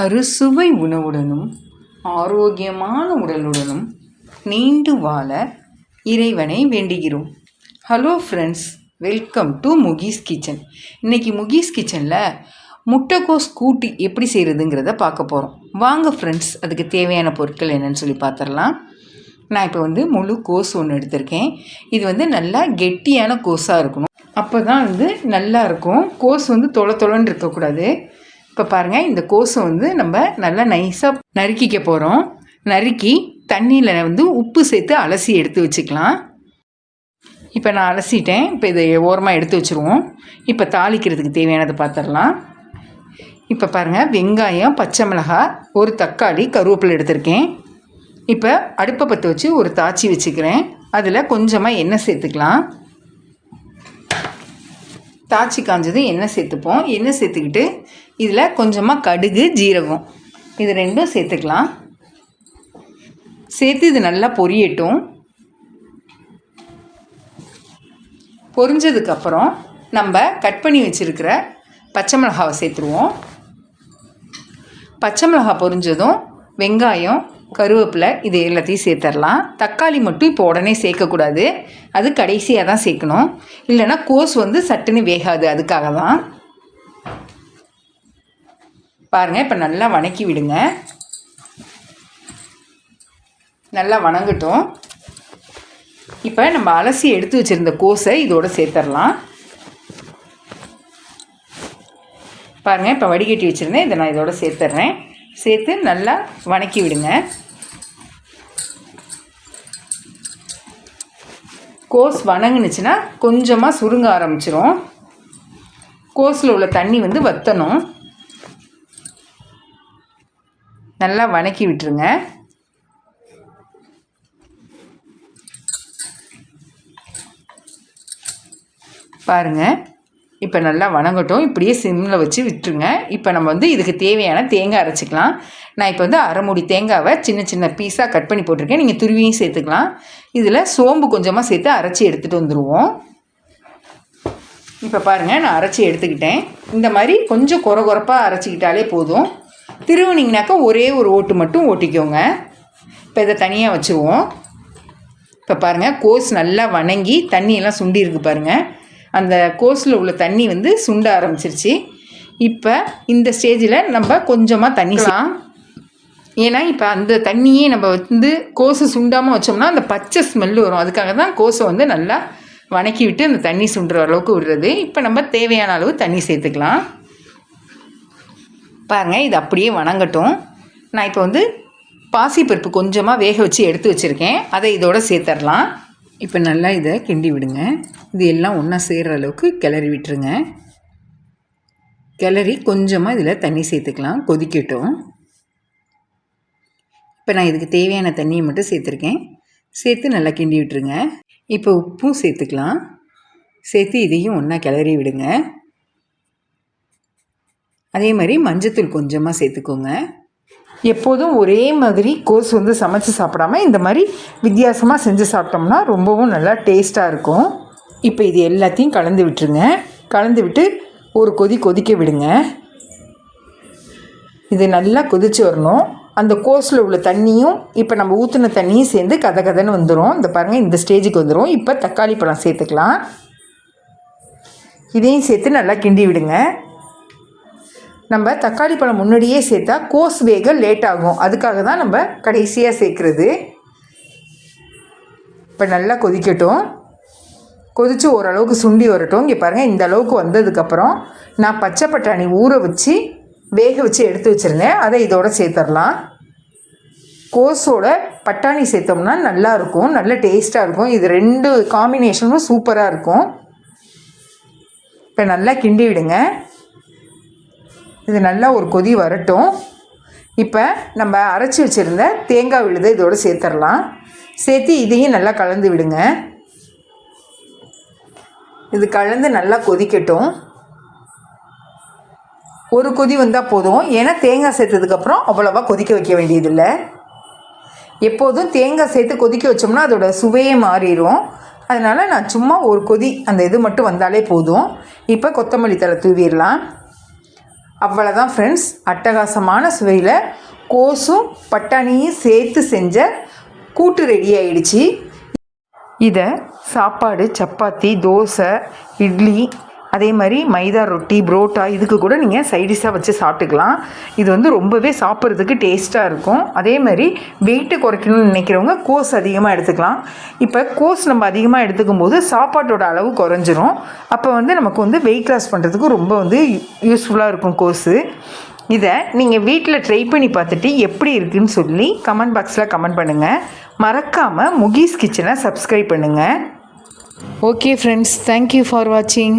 அறுசுவை உணவுடனும் ஆரோக்கியமான உடலுடனும் நீண்டு வாழ இறைவனை வேண்டுகிறோம். Hello friends welcome to Mukee's kitchen இன்றைக்கி முகீஸ் கிச்சனில் முட்டைக்கோஸ் கூட்டு எப்படி செய்கிறதுங்கிறத பார்க்க போகிறோம் வாங்க ஃப்ரெண்ட்ஸ் அதுக்கு தேவையான பொருட்கள் என்னென்னு சொல்லி பார்த்துடலாம். நான் இப்போ வந்து முழு கோஸ் ஒன்று எடுத்திருக்கேன். இது வந்து நல்லா கெட்டியான கோஸாக இருக்கணும். அப்போ தான் வந்து நல்லா இருக்கும். கோஸ் வந்து தொலை தொலைன்னு இருக்கக்கூடாது. இப்போ பாருங்கள் இந்த கோஸை வந்து நம்ம நல்லா நைஸாக நறுக்கிக்க போகிறோம் நறுக்கி தண்ணியில் வந்து உப்பு சேர்த்து அலசி எடுத்து வச்சுக்கலாம். இப்போ நான் அலசிட்டேன். இப்போ இதை ஓரமாக எடுத்து வச்சுருவோம். இப்போ தாளிக்கிறதுக்கு தேவையானதை பார்த்துடலாம் இப்போ பாருங்கள் வெங்காயம் பச்சை மிளகாய் ஒரு தக்காளி கருவேப்பிலை எடுத்திருக்கேன். இப்போ அடுப்பை பற்ற வச்சு ஒரு தாச்சி வச்சுக்கிறேன். அதில் கொஞ்சமாக எண்ணெய் சேர்த்துக்கலாம். தாச்சி காஞ்சது எண்ணெய் சேர்த்துப்போம். எண்ணெய் சேர்த்துக்கிட்டு இதில் கொஞ்சமாக கடுகு ஜீரகம். இது ரெண்டும் சேர்த்துக்கலாம். சேர்த்து இது நல்லா பொரியட்டும். பொரிஞ்சதுக்கப்புறம் நம்ம கட் பண்ணி வச்சுருக்கிற பச்சை மிளகாவை சேர்த்துருவோம். பச்சை மிளகாய் பொரிஞ்சதும் வெங்காயம் கருவேப்பிலை இது எல்லாத்தையும் சேர்த்துடலாம் தக்காளி மட்டும் இப்போ உடனே சேர்க்கக்கூடாது. அது கடைசியாக தான் சேர்க்கணும். இல்லைன்னா கோஸ் வந்து சட்டுன்னு வேகாது. அதுக்காக தான் பாருங்கள் இப்போ நல்லா வணக்கி விடுங்க. நல்லா வணங்கட்டும். இப்போ நம்ம அலசி எடுத்து வச்சுருந்த கோஸை இதோடு சேர்த்துடலாம் பாருங்கள் இப்போ வடிகட்டி வச்சுருந்தேன் இதை நான் இதோட சேர்த்துட்றேன் சேர்த்து நல்லா வணக்கி விடுங்க. கோஸ் வணங்குனுச்சுன்னா கொஞ்சமாக சுருங்க ஆரம்பிச்சிரும். கோஸில் உள்ள தண்ணி வந்து வற்றணும் நல்லா வணக்கி விட்டுருங்க. பாருங்கள் இப்போ நல்லா வணங்கட்டும். இப்படியே சிம்மில் வச்சு விட்டுருங்க. இப்போ நம்ம வந்து இதுக்கு தேவையான தேங்காய் அரைச்சிக்கலாம். நான் இப்போ வந்து அரைமுடி தேங்காவை சின்ன சின்ன பீஸாக கட் பண்ணி போட்டிருக்கேன். நீங்கள் துருவியும் சேர்த்துக்கலாம். இதில் சோம்பு கொஞ்சமாக சேர்த்து அரைச்சி எடுத்துகிட்டு வந்துடுவோம் இப்போ பாருங்கள் நான் அரைச்சி எடுத்துக்கிட்டேன். இந்த மாதிரி கொஞ்சம் குறை குறப்பாக அரைச்சிக்கிட்டாலே போதும். திருவுனிங்கனாக்கா ஒரே ஒரு ஓட்டு மட்டும் ஓட்டிக்கோங்க. இப்போ இதை தனியாக வச்சுருவோம். இப்போ பாருங்கள் கோஸ் நல்லா வணங்கி தண்ணியெல்லாம் சுண்டி இருக்கு பாருங்கள் அந்த கோஸில் உள்ள தண்ணி வந்து சுண்ட ஆரம்பிச்சிருச்சு. இப்போ இந்த ஸ்டேஜில் நம்ம கொஞ்சமாக தண்ணிலாம் ஏன்னா இப்போ அந்த தண்ணியே நம்ம வந்து கோஸை சுண்டாமல் வச்சோம்னா அந்த பச்சை ஸ்மெல் வரும். அதுக்காக தான் கோஸை வந்து நல்லா வணக்கி விட்டு அந்த தண்ணி சுண்டுற அளவுக்கு விடுறது. இப்போ நம்ம தேவையான அளவு தண்ணி சேர்த்துக்கலாம். பாருங்கள் இது அப்படியே வணங்கட்டும். நான் இப்போ வந்து பாசிப்பருப்பு கொஞ்சமாக வேக வச்சு எடுத்து வச்சுருக்கேன். அதை இதோட சேர்த்துடலாம் இப்போ நல்லா இதை கிண்டி விடுங்க. இது எல்லாம் ஒன்றா சேர்கிற அளவுக்கு கிளறி விட்டுருங்க. கிளறி கொஞ்சமாக இதில் தண்ணி சேர்த்துக்கலாம். கொதிக்கட்டும். இப்போ நான் இதுக்கு தேவையான தண்ணியை மட்டும் சேர்த்துருக்கேன். சேர்த்து நல்லா கிண்டி விட்டுருங்க. இப்போ உப்பும் சேர்த்துக்கலாம். சேர்த்து இதையும் ஒன்றா கிளறி விடுங்க. அதே மாதிரி மஞ்சத்தூள் கொஞ்சமாக சேர்த்துக்கோங்க. எப்போதும் ஒரே மாதிரி கோஸ் வந்து சமைச்சு சாப்பிடாம இந்த மாதிரி வித்தியாசமாக செஞ்சு சாப்பிட்டோம்னா ரொம்பவும் நல்லா டேஸ்ட்டாக இருக்கும். இப்போ இது எல்லாத்தையும் கலந்து விட்டுருங்க. கலந்து விட்டு ஒரு கொதி கொதிக்க விடுங்க. இது நல்லா கொதிச்சு வரணும். அந்த கோஸில் உள்ள தண்ணியும் இப்போ நம்ம ஊற்றின தண்ணியும் சேர்ந்து கதை கதைன்னு வந்துடும் இந்த பாருங்கள் இந்த ஸ்டேஜுக்கு வந்துடும் இப்போ தக்காளி பழம் சேர்த்துக்கலாம். இதையும் சேர்த்து நல்லா கிண்டி விடுங்க. நம்ம தக்காளி பழம் முன்னாடியே சேர்த்தா கோஸ் வேக லேட் ஆகும். அதுக்காக தான் நம்ம கடைசியாக சேர்க்குறது. இப்போ நல்லா கொதிக்கட்டும். கொதித்து ஓரளவுக்கு சுண்டி வரட்டும். இங்கே பாருங்கள் இந்த அளவுக்கு வந்ததுக்கப்புறம் நான் பச்சை பட்டாணி ஊற வச்சு வேக வச்சு எடுத்து வச்சுருந்தேன். அதை இதோட சேர்த்துடலாம் கோஸோட பட்டாணி சேர்த்தோம்னா நல்லாயிருக்கும் நல்ல டேஸ்ட்டாக இருக்கும். இது ரெண்டு காம்பினேஷனும் சூப்பராக இருக்கும். இப்போ நல்லா கிண்டி விடுங்க. இது நல்லா ஒரு கொதி வரட்டும். இப்போ நம்ம அரைச்சி வச்சுருந்த தேங்காய் விழுதை இதோடு சேர்த்துடலாம் சேர்த்து இதையும் நல்லா கலந்து விடுங்க. இது கலந்து நல்லா கொதிக்கட்டும். ஒரு கொதி வந்தால் போதும். ஏன்னா தேங்காய் சேர்த்ததுக்கப்புறம் அவ்வளோவா கொதிக்க வைக்க வேண்டியதில்லை. எப்போதும் தேங்காய் சேர்த்து கொதிக்க வச்சோம்னா அதோட சுவையே மாறிடும் அதனால் நான் சும்மா ஒரு கொதி அந்த இது மட்டும் வந்தாலே போதும். இப்போ கொத்தமல்லி தலை தூவிடலாம். அவ்வளோதான் ஃப்ரெண்ட்ஸ் அட்டகாசமான சுவையில் கோஸும் பட்டாணியும் சேர்த்து செஞ்ச கூட்டு ரெடி ஆயிடுச்சு. இதை சாப்பாடு சப்பாத்தி தோசை இட்லி அதே மாதிரி மைதா ரொட்டி புரோட்டா இதுக்கு கூட நீங்கள் சைடிஷாக வச்சு சாப்பிட்டுக்கலாம். இது வந்து ரொம்பவே சாப்பிட்றதுக்கு டேஸ்ட்டாக இருக்கும். அதே மாதிரி வெயிட்டு குறைக்கணும்னு நினைக்கிறவங்க கோஸ் அதிகமாக எடுத்துக்கலாம். இப்போ கோஸ் நம்ம அதிகமாக எடுத்துக்கும் போது சாப்பாட்டோட அளவு குறைஞ்சிரும். அப்போ வந்து நமக்கு வந்து வெயிட் லாஸ் பண்ணுறதுக்கு ரொம்ப வந்து யூஸ்ஃபுல்லாக இருக்கும் கோஸு இதை நீங்கள் வீட்டில் ட்ரை பண்ணி பார்த்துட்டு எப்படி இருக்குன்னு சொல்லி கமெண்ட் பாக்ஸில் கமெண்ட் பண்ணுங்கள் மறக்காமல் முகீஸ் கிச்சனை சப்ஸ்கிரைப் பண்ணுங்கள் ஓகே ஃப்ரெண்ட்ஸ் தேங்க்யூ ஃபார் வாட்சிங்